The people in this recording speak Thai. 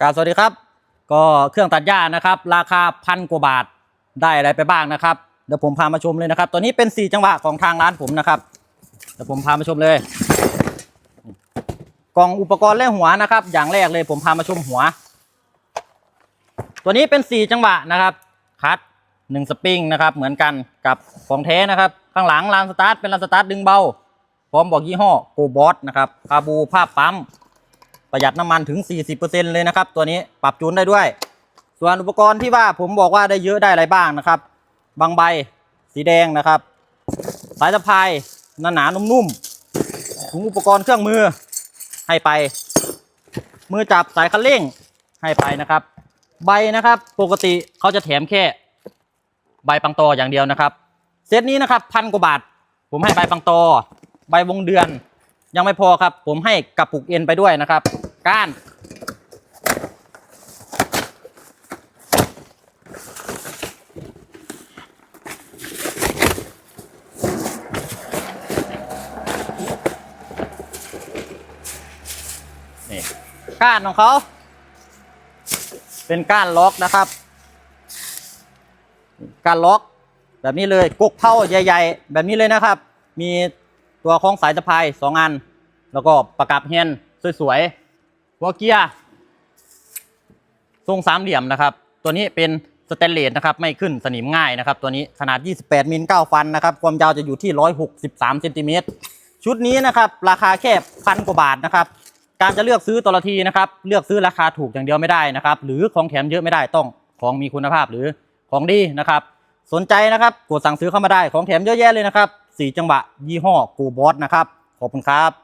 กาสวัสดีครับ ก็เครื่องตัดหญ้านะครับ ราคาพันกว่าบาทได้อะไรไปบ้างนะครับเดี๋ยวผมพามาชมเลยนะครับ ตัวนี้เป็น 4 จังหวะของทางร้านผมนะครับเดี๋ยวผมพามาชมเลย กล่องอุปกรณ์และหัวนะครับ อย่างแรกเลยผมพามาชมหัว ตัวนี้เป็น 4 จังหวะนะครับคัด1สปริงนะครับ เหมือนกันกับของแท้นะครับ ข้างหลังลานสตาร์ทเป็นลานสตาร์ทดึงเบาพร้อมบอกยี่ห้อโกบอสนะครับคาบูภาพปั๊ม ประหยัดน้ำมันถึง 40%เลยนะครับ ตัวนี้ปรับจูนได้ด้วย ส่วนอุปกรณ์ที่ว่าผมบอกว่าได้เยอะได้อะไรบ้างนะครับ บางใบสีแดงนะครับ สายสะพายหนาหนานุ่มๆถุงอุปกรณ์เครื่องมือให้ไป มือจับสายคันเร่งให้ไปนะครับ ใบนะครับปกติเขาจะแถมแค่ ใบปังตออย่างเดียวนะครับ เซตนี้นะครับพันกว่าบาท ผมให้ใบปังตอ ใบวงเดือน ยังไม่พอครับ ผมให้กระปุกเอ็นไปด้วยนะครับ ก้านนี่ก้านของเขา เป็นก้านล็อกนะครับการล็อก แบบนี้เลยกกเท่าใหญ่ ๆ แบบนี้เลยนะครับ มีตัวของสายสะพายสองอัน แล้วก็ประกับแฮนสวยๆหัวเกียร์ทรงสามเหลี่ยมนะครับ ตัวนี้เป็นสแตนเลสนะครับไม่ขึ้นสนิมง่ายนะครับ ตัวนี้ขนาด 28 มิล 9 ฟันนะครับ ความยาวจะอยู่ที่ 163เซนติเมตรชุดนี้นะครับ ราคาแค่พันกว่าบาทนะครับ การจะเลือกซื้อตัวละทีนะครับ เลือกซื้อราคาถูกอย่างเดียวไม่ได้นะครับ หรือของแถมเยอะไม่ได้ต้องของมีคุณภาพหรือของดีนะครับ สนใจนะครับกดสั่งซื้อเข้ามาได้ของแถมเยอะแยะเลยนะครับ 4 จังหวะยี่ห้อกูบอสนะครับขอบคุณครับ